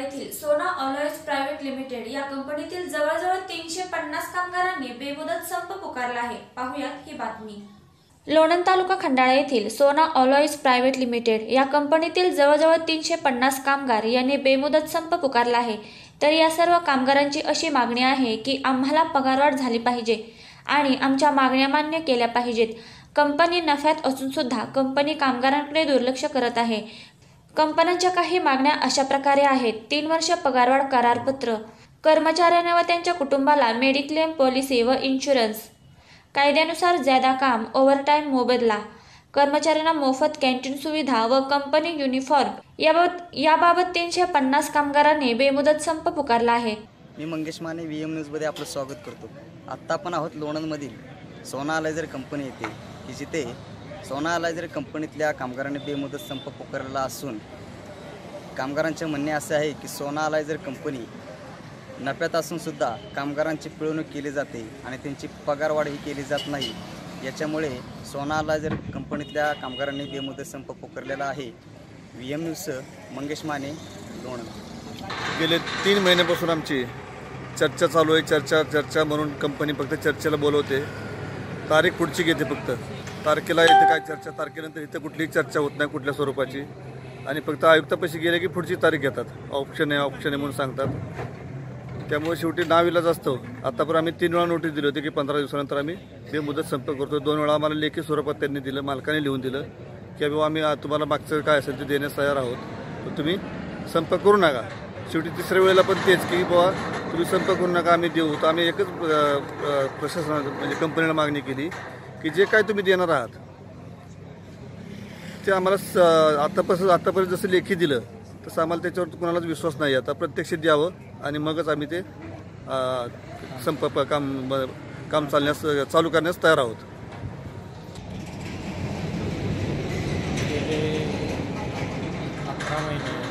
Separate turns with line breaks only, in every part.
येथील सोना ऑलॉईज private limited या कंपनीतील जवळजवळ तीनशे पन्नास कामगारांनी बेमुदत संप पुकारला आहे. पाहुयात ही बातमी. लोणंद तालुका खंडाळा येथील सोना ऑलॉईज प्रायव्हेट लिमिटेड या कंपनीतील जवळजवळ तीनशे पन्नास कामगार यांनी बेमुदत संप पुकारला आहे. तर या सर्व कामगारांची अशी मागणी आहे की आम्हाला पगारवाढ झाली पाहिजे आणि आमच्या मागण्या मान्य केल्या पाहिजेत. कंपनी नफ्यात असून सुद्धा कंपनी कामगारांकडे दुर्लक्ष करत आहे. कंपन्यांच्या काही मागण्या अशा प्रकारे आहेत. तीन वर्ष पगारवाढ करारपत्र. कर्मचाऱ्यांना व त्यांच्या कुटुंबाला मेडिक्लेम पॉलिसी व इन्शुरन्स. कायद्यानुसार ज्यादा काम ओव्हरटाईम मोबदला. कर्मचाऱ्यांना मोफत कॅन्टीन सुविधा व कंपनी युनिफॉर्म. याबाबत याबाबत तीनशे पन्नास कामगारांनी बेमुदत संप पुकारला आहे.
मी मंगेश माने व्ही एम न्यूजमध्ये आपलं स्वागत करतो. आत्ता आपण आहोत लोणंदमधील सोना अलायझर कंपनी येते की जिथे सोना अलायझर कंपनीतल्या कामगारांनी बेमुदत संप पुकारला असून कामगारांचे म्हणणे असे आहे की सोना अलायझर कंपनी नफ्यात असूनसुद्धा कामगारांची पिळवणूक केली जाते आणि त्यांची पगारवाढही केली जात नाही याच्यामुळे सोना अलायझर कंपनीतल्या कामगारांनी बेमुदत संप पुकारलेला आहे. V M news Mangesh Mane Lonand.
गेले तीन महिन्यापासून आमची चर्चा चालू आहे चर्चा चर्चा म्हणून कंपनी फक्त चर्चेला बोलवते. तारीख पुढची घेते फक्त. तारखेला येते काय चर्चा तारखेनंतर इथं कुठलीही चर्चा होत नाही कुठल्या स्वरूपाची. आणि फक्त आयुक्तापाशी गेले की पुढची तारीख घेतात. ऑप्शन आहे ऑप्शन आहे म्हणून सांगतात. त्यामुळे शेवटी नाविलाज असतो. आतापर्यंत आम्ही तीन वेळा नोटीस दिली होती की पंधरा दिवसानंतर आम्ही बेमुदत संपर्क करतो. दोन वेळा आम्हाला लेखी स्वरूपात त्यांनी दिलं मालकाने लिहून दिलं की बाबा आम्ही तुम्हाला मागचं काय असेल ते देण्यास तयार आहोत. तर तुम्ही संपर्क करू नका. शेवटी तिसऱ्या वेळेला पण तेच की बाबा तुम्ही संपर्क करू नका आम्ही देऊ. तर आम्ही एकच प्रशासना म्हणजे कंपनीला मागणी केली की जे काय तुम्ही देणार आहात ते आम्हाला स आत्तापासून आत्तापर्यंत जसं लेखी दिलं तसं आम्हाला त्याच्यावर कुणालाच विश्वास नाही. आता प्रत्यक्ष द्यावं आणि मगच आम्ही ते संप काम काम चालण्यास चालू करण्यास तयार आहोत.
अकरा महिने.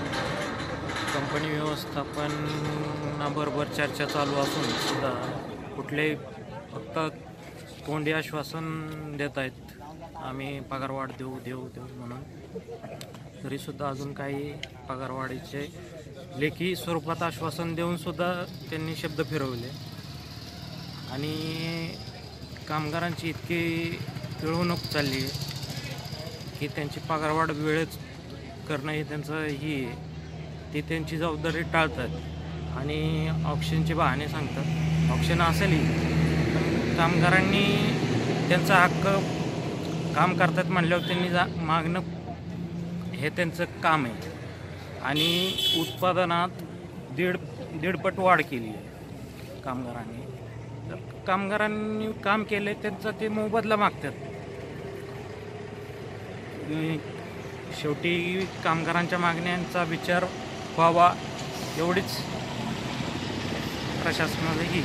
कंपनी व्यवस्थापनाबरोबर चर्चा चालू असून सुद्धा कुठलेही फक्त तोंडी आश्वासन देत आहेत. आम्ही पगारवाढ देऊ देऊ देऊ म्हणून. तरीसुद्धा अजून काही पगारवाढीचे लेखी स्वरूपात आश्वासन देऊन सुद्धा त्यांनी शब्द फिरवले. आणि कामगारांची इतकी पिळवणूक चालली आहे की त्यांची पगारवाढ वेळेच करणं हे त्यांचं ही आहे. ते त्यांची जबाबदारी टाळतात. आणि ऑप्शनचे बहाणे सांगतात. ऑप्शन असेलही पण कामगारांनी त्यांचा हक्क काम करतात म्हणल्यावर त्यांनी जा मागणं हे त्यांचं काम आहे. आणि उत्पादनात दीड दीडपट वाढ केली आहे कामगारांनी. तर कामगारांनी काम केले त्यांचा ते मोबदला मागतात. शेवटी कामगारांच्या मागण्यांचा विचार व्हावा एवढीच प्रशासनाची